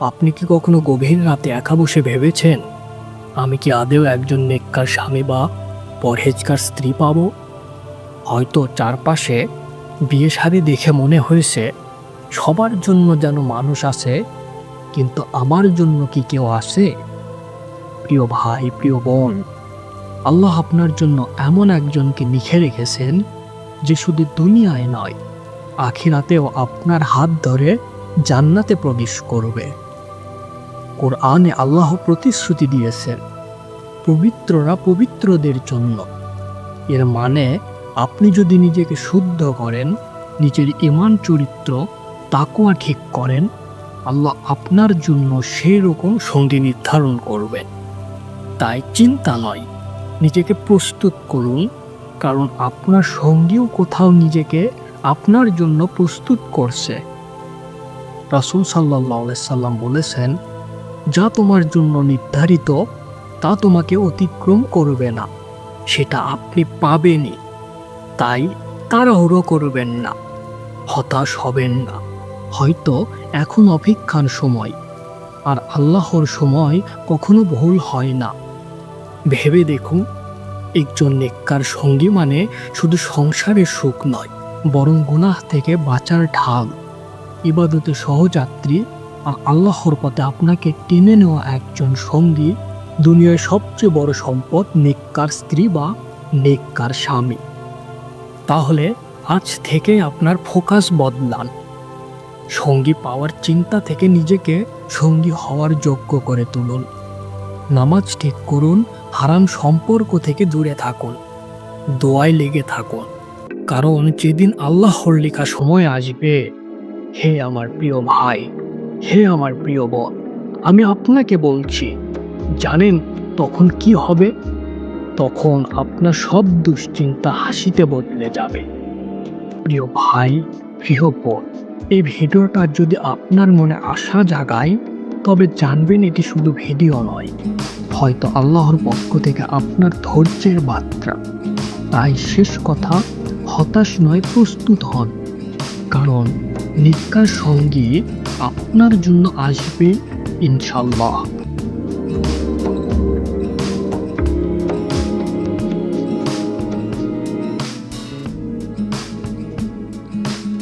আপনি কি কখনো গভীর রাতে একা বসে ভেবেছেন? আমি কি আদেও একজন নেককার স্বামী বা পরহেজকার স্ত্রী পাব? হয়তো চারপাশে বিয়ে শাদী দেখে মনে হয়েছে, সবার জন্য যেন মানুষ আছে, কিন্তু আমার জন্য কি কেউ আসে প্রিয় ভাই, প্রিয় বোন, আল্লাহ আপনার জন্য এমন একজনকে লিখে রেখেছেন যে শুধু দুনিয়ায় নয়, আখিরাতেও আপনার হাত ধরে জান্নাতে প্রবেশ করবে। কোরআনে আল্লাহ প্রতিশ্রুতি দিয়েছেন পবিত্ররা পবিত্রদের জন্য। এর মানে আপনি যদি নিজেকে শুদ্ধ করেন, নিজের ইমান চরিত্র তাকুয়া ঠিক করেন, আল্লাহ আপনার জন্য সেই রকম সঙ্গী নির্ধারণ করবেন। তাই চিন্তা নয়, নিজেকে প্রস্তুত করুন, কারণ আপনার সঙ্গীও কোথাও নিজেকে আপনার জন্য প্রস্তুত করছে। রাসুল সাল্লাহ সাল্লাম বলেছেন যা তোমার জন্য নির্ধারিত, তা তোমাকে অতিক্রম করবে না। সেটা আপনি পাবেনই। তাই তাড়াহুড়ো করবেন না। হতাশ হবেন না। হয়তো এখন অপেক্ষার সময়। আর আল্লাহর সময় কখনো ভুল হয় না। ভেবে দেখুন, একজন নেককার সঙ্গী মানে শুধু সংসারের সুখ নয়, বরং গুনাহ থেকে বাঁচার ঢাল। ইবাদতে সহযাত্রী আল্লাহর পথে আপনাকে টেনে নেওয়া একজন সঙ্গী দুনিয়ার সবচেয়ে বড় সম্পদ নেককার স্ত্রী বা নেককার স্বামী। তাহলে আজ থেকে আপনার ফোকাস বদলান। সঙ্গী পাওয়ার চিন্তা থেকে নিজেকে সঙ্গী হওয়ার যোগ্য করে তুলুন। নামাজ ঠিক করুন, হারাম সম্পর্ক থেকে দূরে থাকুন। দোয়ায় লেগে থাকুন। কারণ যেদিন আল্লাহর লেখা সময় আসবে, হে আমার প্রিয় ভাই। হে আমার প্রিয় বোন আমি আপনাকে বলছি, জানেন তখন কি হবে? তখন আপনার সব দুশ্চিন্তা হাসিতে বদলে যাবে। প্রিয় ভাই, প্রিয় বোন এই ভিডিওটা যদি আপনার মনে আশা জাগায়, তবে জানবেন এটি শুধু ভিডিও নয়, হয়তো আল্লাহর পক্ষ থেকে আপনার ধৈর্যের মাত্রা তাই শেষ কথা, হতাশ নয়, প্রস্তুত হন। কারণ নিকার সঙ্গে আপনার জন্য আসবে ইনশাল্লাহ